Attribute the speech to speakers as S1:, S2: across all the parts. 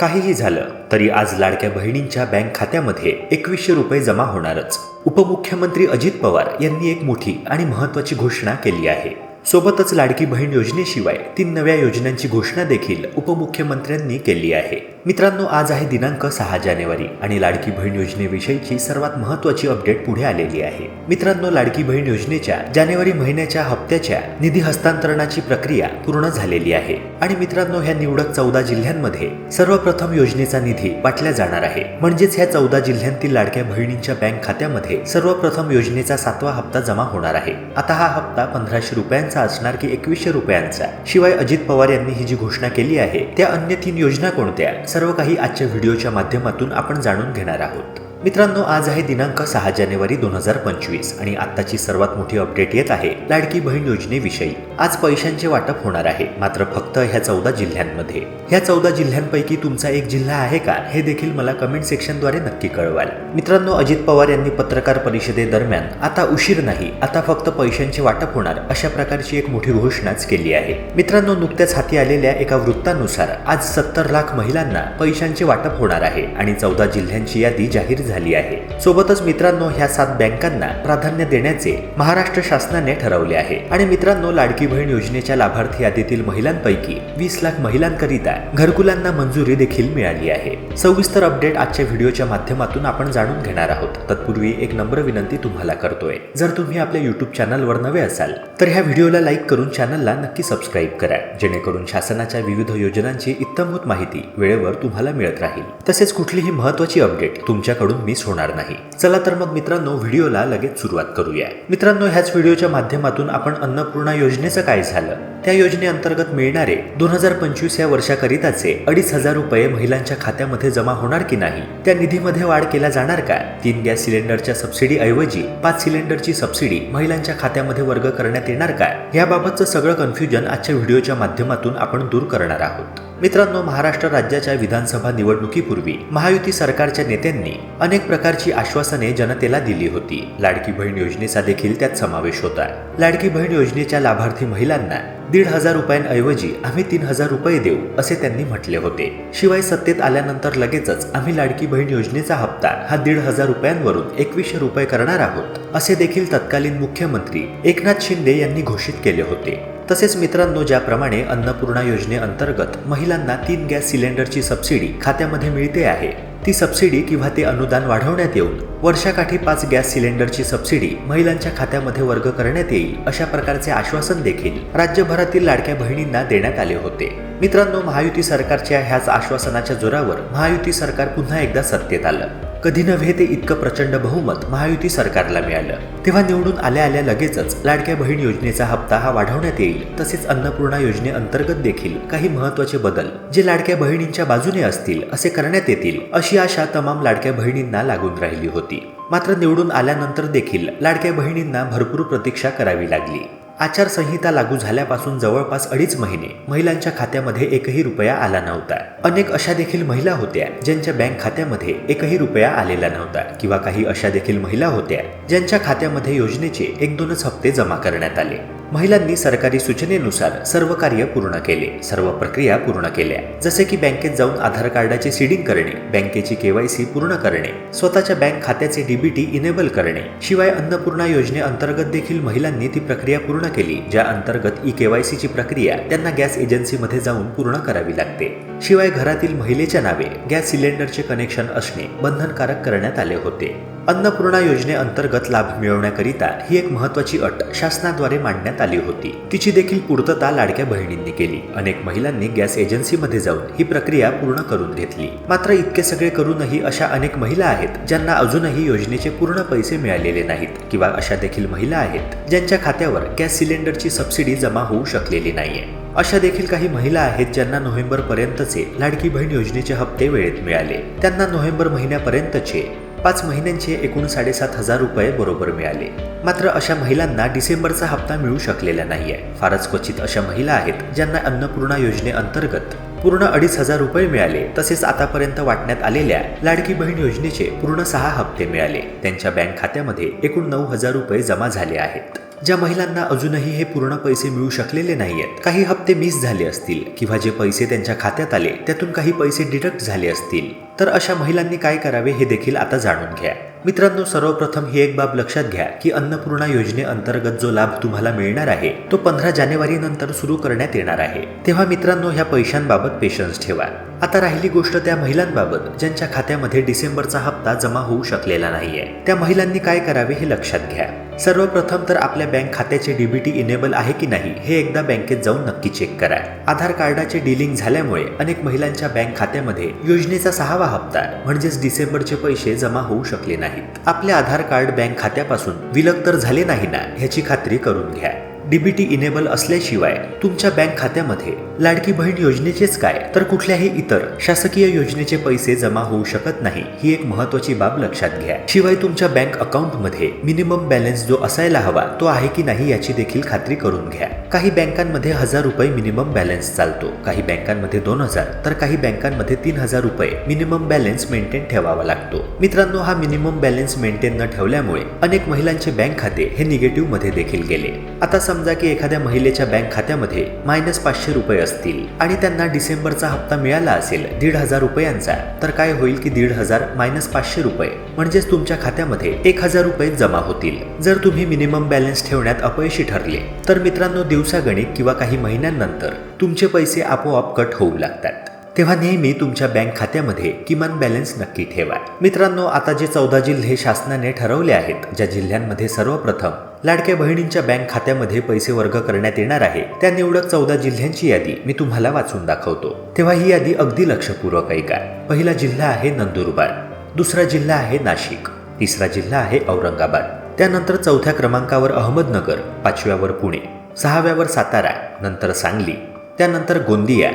S1: काहीही झालं तरी आज लाडक्या बहिणींच्या बँक खात्यामध्ये एकवीसशे रुपये जमा होणारच. उपमुख्यमंत्री अजित पवार यांनी एक मोठी आणि महत्त्वाची घोषणा केली आहे. सोबतच लाडकी बहीण योजनेशिवाय तीन नव्या योजनांची घोषणा देखील उपमुख्यमंत्र्यांनी केली आहे. मित्रांनो आज आहे दिनांक सहा जानेवारी आणि लाडकी बहीण योजनेविषयीची सर्वात महत्त्वाची अपडेट पुढे आलेली आहे. मित्रांनो लाडकी बहीण योजनेच्या जानेवारी महिन्याच्या हप्त्याच्या निधी हस्तांतरणाची प्रक्रिया पूर्ण झालेली आहे. आणि मित्रांनो ह्या निवडक चौदा जिल्ह्यांमध्ये सर्वप्रथम योजनेचा निधी वाटल्या जाणार आहे. म्हणजेच ह्या चौदा जिल्ह्यांतील लाडक्या बहिणींच्या बँक खात्यामध्ये सर्वप्रथम योजनेचा सातवा हप्ता जमा होणार आहे. आता हा हप्ता पंधराशे रुपयांचा असणार की एकवीसशे रुपयांचा? शिवाय अजित पवार यांनी ही जी घोषणा केली आहे त्या अन्य तीन योजना कोणत्या? सर्व काही आजच्या व्हिडिओच्या माध्यमातून आपण जाणून घेणार आहोत. मित्रांनो आज आहे दिनांक सहा जानेवारी दोन हजार पंचवीस आणि आत्ताची सर्वात मोठी अपडेट येत आहे लाडकी बहीण योजनेविषयी. आज पैशांचे वाटप होणार आहे मात्र फक्त ह्या चौदा जिल्ह्यांमध्ये. ह्या चौदा जिल्ह्यांपैकी तुमचा एक जिल्हा आहे का? हे देखील मला कमेंट सेक्शनद्वारे नक्की कळवाल. मित्रांनो अजित पवार यांनी पत्रकार परिषदेदरम्यान आता उशीर नाही आता फक्त पैशांचे वाटप होणार अशा प्रकारची एक मोठी घोषणाच केली आहे. मित्रांनो नुकत्याच हाती आलेल्या एका वृत्तानुसार आज सत्तर लाख महिलांना पैशांचे वाटप होणार आहे आणि चौदा जिल्ह्यांची यादी जाहीर झाली आहे. सोबतच मित्रांनो ह्या सात बँकांना प्राधान्य देण्याचे महाराष्ट्र शासनाने ठरवले आहे. आणि मित्रांनो लाडकी बहीण योजनेच्या लाभार्थी यादीतील महिलांपैकी वीस लाख महिलांकरिता घरकुलांना मंजुरी देखील मिळाली आहे. सविस्तर अपडेट आजच्या व्हिडिओच्या माध्यमातून आपण जाणून घेणार आहोत. तत्पूर्वी एक नम्र विनंती तुम्हाला करतोय. जर तुम्ही आपल्या युट्यूब चॅनलवर नवे असाल तर ह्या व्हिडिओला लाईक करून चॅनलला नक्की सबस्क्राईब करा. जेणेकरून शासनाच्या विविध योजनांची इत्तमभूत माहिती वेळेवर तुम्हाला मिळत राहील. तसेच कुठलीही महत्वाची अपडेट तुमच्याकडून मिस होणार नाही. चला तर मग मित्रांनो व्हिडिओला लगेच सुरुवात करूया. मित्रांनो ह्याच व्हिडिओच्या माध्यमातून आपण अन्नपूर्णा योजनेचं काय झालं? त्या योजनेअंतर्गत मिळणारे दोन हजार पंचवीस या वर्षाकरिताचे अडीच हजार रुपये महिलांच्या खात्यामध्ये जमा होणार की नाही? त्या निधीमध्ये वाढ केला जाणार का? तीन गॅस सिलेंडरच्या सबसिडी ऐवजी पाच सिलेंडरची सबसिडी महिलांच्या खात्यामध्ये वर्ग करण्यात येणार का? याबाबतचं सगळं कन्फ्युजन आजच्या व्हिडिओच्या माध्यमातून आपण दूर करणार आहोत. मित्रांनो महाराष्ट्र राज्याच्या विधानसभा निवडणुकीपूर्वी महायुती सरकारच्या नेत्यांनी अनेक प्रकारची आश्वासने जनतेला दिली होती. लाडकी बहीण योजनेचा देखील त्यात समावेश होता. लाडकी बहीण योजनेच्या लाभार्थी महिलांना दीड हजार रुपयांऐवजी आम्ही तीन हजार रुपये देऊ असे त्यांनी म्हटले होते. शिवाय सत्तेत आल्यानंतर लगेचच आम्ही लाडकी बहीण योजनेचा हप्ता हा दीड हजार रुपयांवरून एकवीसशे रुपये करणार आहोत असे देखील तत्कालीन मुख्यमंत्री एकनाथ शिंदे यांनी घोषित केले होते. तसेच मित्रांनो ज्याप्रमाणे अन्नपूर्णा योजनेअंतर्गत महिलांना तीन गॅस सिलेंडरची सबसिडी खात्यामध्ये मिळते आहे. ती सबसिडी किंवा ते अनुदान वाढवण्यात येऊन वर्षाकाठी पाच गॅस सिलेंडरची सबसिडी महिलांच्या खात्यामध्ये वर्ग करण्यात येईल अशा प्रकारचे आश्वासन देखील राज्यभरातील लाडक्या बहिणींना देण्यात आले होते. मित्रांनो महायुती सरकारच्या ह्याच आश्वासनाच्या जोरावर महायुती सरकार पुन्हा एकदा सत्तेत आलं. कधी नव्हे ते इतकं प्रचंड बहुमत महायुती सरकारला मिळालं. तेव्हा निवडून आल्या आल्या लगेचच लाडक्या बहीण योजनेचा हप्ता हा वाढवण्यात येईल तसेच अन्नपूर्णा योजनेअंतर्गत देखील काही महत्त्वाचे बदल जे लाडक्या बहिणींच्या बाजूने असतील असे करण्यात येतील अशी आशा तमाम लाडक्या बहिणींना लागून राहिली होती. मात्र निवडून आल्यानंतर देखील लाडक्या बहिणींना भरपूर प्रतीक्षा करावी लागली. आचारसंहिता लागू झाल्यापासून जवळपास अडीच महिने महिलांच्या खात्यामध्ये एकही रुपया आला नव्हता. अनेक अशा देखील महिला होत्या ज्यांच्या बँक खात्यामध्ये एकही रुपया आलेला नव्हता किंवा काही अशा देखील महिला होत्या ज्यांच्या खात्यामध्ये योजनेचे एक दोनच हप्ते जमा करण्यात आले. महिलांनी सरकारी सूचनेनुसार सर्व कार्य पूर्ण केले सर्व प्रक्रिया पूर्ण केल्या. जसे की बँकेत जाऊन आधार कार्डाचे सीडिंग करणे बँकेची केवायसी पूर्ण करणे स्वतःच्या बँक खात्याचे डीबीटी इनेबल करणे. शिवाय अन्नपूर्णा योजनेअंतर्गत देखील महिलांनी ती प्रक्रिया पूर्ण केली ज्या अंतर्गत ई केवायसीची प्रक्रिया त्यांना गॅस एजन्सीमध्ये जाऊन पूर्ण करावी लागते. शिवाय घरातील महिलेच्या नावे गॅस सिलेंडरचे कनेक्शन असणे बंधनकारक करण्यात आले होते. अन्नपूर्णा योजनेअंतर्गत लाभ मिळवण्याकरिता ही एक महत्वाची अट शासनाद्वारे मांडण्यात आली होती. तिची देखील पूर्तता लाडक्या बहिणींनी केली. अनेक महिलांनी गॅस एजन्सीमध्ये जाऊन ही प्रक्रिया पूर्ण करून घेतली. मात्र इतके सगळे करूनही अशा अनेक महिला आहेत ज्यांना अजूनही योजनेचे पूर्ण पैसे मिळालेले नाहीत किंवा अशा देखील महिला आहेत ज्यांच्या खात्यावर गॅस सिलेंडरची सबसिडी जमा होऊ शकलेली नाहीये. अशा देखील काही महिला आहेत ज्यांना नोव्हेंबर पर्यंतचे लाडकी बहीण योजनेचे हप्ते वेळेत मिळाले. त्यांना नोव्हेंबर महिन्यापर्यंतचे पाच महिन्यांचे एकूण साडेसात हजार रुपये बरोबर मिळाले. मात्र अशा महिलांना डिसेंबरचा हप्ता मिळू शकलेला नाहीये. फारच क्वचित अशा महिला आहेत ज्यांना अन्नपूर्णा योजनेअंतर्गत पूर्ण अडीच हजार रुपये मिळाले. तसेच आतापर्यंत वाटण्यात आलेल्या लाडकी बहीण योजनेचे पूर्ण सहा हप्ते मिळाले. त्यांच्या बँक खात्यामध्ये एकूण नऊ हजार रुपये जमा झाले आहेत. ज्या महिलांना अजूनही हे पूर्ण पैसे मिळू शकलेले नाही आहेत काही हप्ते मिस झाले असतील किंवा जे पैसे त्यांच्या खात्यात आले त्यातून काही पैसे डिडक्ट झाले असतील. तर अशा महिलांनी काय करावे हे देखील आता जाणून घ्या. मित्रांनो सर्वप्रथम ही एक बाब लक्षात घ्या की अन्नपूर्णा योजनेअंतर्गत जो लाभ तुम्हाला मिळणार आहे तो पंधरा जानेवारी नंतर सुरू करण्यात येणार आहे. तेव्हा मित्रांनो ह्या पैशांबाबत पेशन्स ठेवा. आता राहिली गोष्ट त्या महिलांबाबत ज्यांच्या खात्यामध्ये डिसेंबरचा हप्ता जमा होऊ शकलेला नाहीये. त्या महिलांनी काय करावे हे लक्षात घ्या. सर्वप्रथम तर आपल्या बँक खात्याचे डीबीटी इनेबल आहे की नाही हे एकदा बँकेत जाऊन नक्की चेक करा. आधार कार्डाचे डिलिंग झाल्यामुळे अनेक महिलांच्या बँक खात्यामध्ये योजनेचा सहावा हप्ता म्हणजेच डिसेंबरचे पैसे जमा होऊ शकले नाहीत. आपले आधार कार्ड बँक खात्यापासून विलग तर झाले नाही ना ह्याची खात्री करून घ्या. डीबीटी इनेबल असल्याशिवाय तुमच्या बँक खात्यामध्ये लाडकी बहीण योजनेचेच काय? तर कुठल्याही इतर शासकीय योजनेचे पैसे जमा होऊ शकत नाही ही एक महत्वाची बाब लक्षात घ्या. शिवाय तुमच्या बँक अकाउंटमध्ये मिनिमम बॅलन्स जो असायला हवा तो आहे की नाही याची देखील खात्री करून घ्या. काही बँकांमध्ये हजार रुपये मिनिमम बॅलन्स चालतो काही बँकांमध्ये दोन हजार तर काही बँकांमध्ये तीन हजार रुपये मिनिमम बॅलन्स मेंटेन ठेवावा लागतो. मित्रांनो हा मिनिमम बॅलन्स मेंटेन न ठेवल्यामुळे अनेक महिलांचे बँक खाते हे निगेटिव्हमध्ये देखील गेले. आता समजा की एखाद्या महिलेच्या बँक खात्यामध्ये मायनस पाचशे रुपये असतील आणि त्यांना डिसेंबरचा हप्ता मिळाला असेल दीड हजार रुपयांचा तर काय होईल की दीड हजार मायनस पाचशे रुपये? म्हणजेच तुमच्या खात्यामध्ये एक हजार रुपये जमा होतील. जर तुम्ही मिनिमम बॅलन्स ठेवण्यात अपयशी ठरले तर मित्रांनो दिवसागणिक किंवा काही महिन्यांनंतर तुमचे पैसे आपोआप कट होऊ लागतात. तेव्हा नेहमी तुमच्या बँक खात्यामध्ये किमान बॅलन्स नक्की ठेवा. मित्रांनो आता जे चौदा जिल्हे शासनाने ठरवले आहेत ज्या जिल्ह्यांमध्ये सर्वप्रथम लाडक्या बहिणींच्या बँक खात्यामध्ये पैसे वर्ग करण्यात येणार आहे. त्या निवडक चौदा जिल्ह्यांची यादी मी तुम्हाला वाचून दाखवतो. तेव्हा ही यादी अगदी लक्षपूर्वक ऐका. पहिला जिल्हा आहे नंदुरबार. दुसरा जिल्हा आहे नाशिक. तिसरा जिल्हा आहे औरंगाबाद. त्यानंतर चौथ्या क्रमांकावर अहमदनगर पाचव्यावर पुणे सहाव्यावर सातारा नंतर सांगली त्यानंतर गोंदिया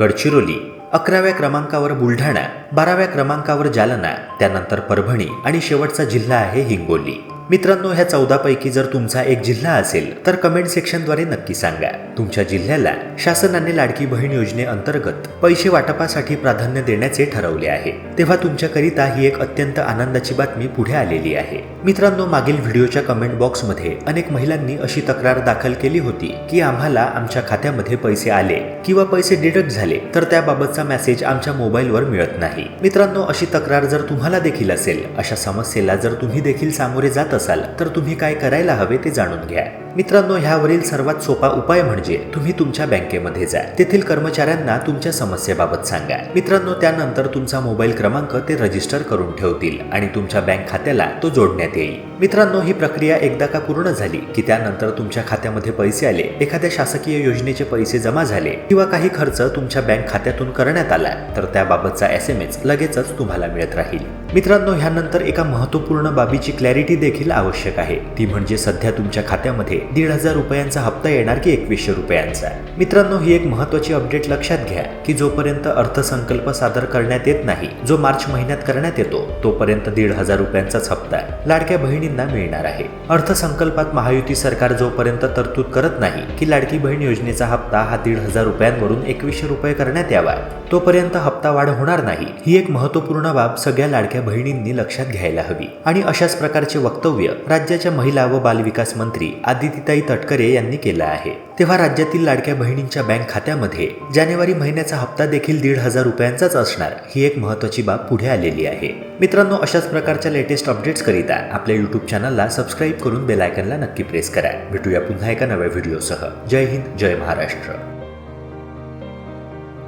S1: गडचिरोली अकराव्या क्रमांकावर बुलढाणा बाराव्या क्रमांकावर जालना त्यानंतर परभणी आणि शेवटचा जिल्हा आहे हिंगोली. मित्रांनो ह्या चौदा पैकी जर तुमचा एक जिल्हा असेल तर कमेंट सेक्शनद्वारे नक्की सांगा. तुमच्या जिल्ह्याला शासनाने लाडकी बहीण योजनेअंतर्गत पैसे वाटपासाठी प्राधान्य देण्याचे ठरवले आहे. तेव्हा तुमच्याकरिता ही एक अत्यंत आनंदाची बातमी पुढे आलेली आहे. मित्रांनो मागील व्हिडिओच्या कमेंट बॉक्समध्ये अनेक महिलांनी अशी तक्रार दाखल केली होती की आम्हाला आमच्या खात्यामध्ये पैसे आले किंवा पैसे डिडक्ट झाले तर त्याबाबतचा मेसेज आमच्या मोबाईलवर मिळत नाही. मित्रांनो अशी तक्रार जर तुम्हाला देखील असेल अशा समस्येला जर तुम्ही देखील सामोरे जात असाल तर तुम्ही काय करायला हवे ते जाणून घ्या. मित्रांनो ह्यावरील सर्वात सोपा उपाय म्हणजे तुम्ही तुमच्या बँकेमध्ये जा. तेथील कर्मचाऱ्यांना तुमच्या समस्येबाबत सांगा. मित्रांनो त्यानंतर तुमचा मोबाईल क्रमांक ते रजिस्टर करून ठेवतील आणि तुमच्या बँक खात्याला तो जोडण्यात येईल. मित्रांनो ही प्रक्रिया एकदा का पूर्ण झाली की त्यानंतर तुमच्या खात्यामध्ये पैसे आले एखाद्या शासकीय योजनेचे पैसे जमा झाले किंवा काही खर्च तुमच्या बँक खात्यातून करण्यात आला तर त्याबाबतचा एस एम एस लगेचच तुम्हाला मिळत राहील. मित्रांनो ह्यानंतर एका महत्त्वपूर्ण बाबीची क्लॅरिटी देखील आवश्यक आहे. ती म्हणजे सध्या तुमच्या खात्यामध्ये दीड हजार रुपयांचा हप्ता येणार की एकवीसशे रुपयांचा मित्रांनो ही एक महत्वाची अपडेट लक्षात घ्या की जोपर्यंत अर्थसंकल्प सादर करण्यात येत नाही जो मार्च महिन्यात करण्यात येतो तोपर्यंत दीड हजार रुपयांचाच हप्ता लाडक्या बहिणींना मिळणार आहे. अर्थसंकल्पात महायुती सरकार जोपर्यंत तरतूद करत नाही की लाडकी बहीण योजनेचा हप्ता हा दीड हजार रुपयांवरून एकवीसशे रुपये करण्यात यावा तोपर्यंत हप्ता वाढ होणार नाही. ही एक महत्त्वपूर्ण बाब सगळ्या लाडक्या बहिणींनी लक्षात घ्यायला हवी. आणि अशाच प्रकारचे वक्तव्य राज्याच्या महिला व बालविकास मंत्री आदितीताई तटकरे यांनी केलं आहे. तेव्हा राज्यातील लाडक्या बहिणींच्या बँक खात्यामध्ये जानेवारी महिन्याचा हप्ता देखील दीड हजार रुपयांचाच असणार ही एक महत्वाची बाब पुढे आलेली आहे. मित्रांनो अशाच प्रकारच्या लेटेस्ट अपडेट्स करिता आपल्या युट्यूब चॅनलला सबस्क्राईब करून बेलायकनला नक्की प्रेस करा. भेटूया पुन्हा एका नव्या व्हिडिओसह जय हिंद जय महाराष्ट्र.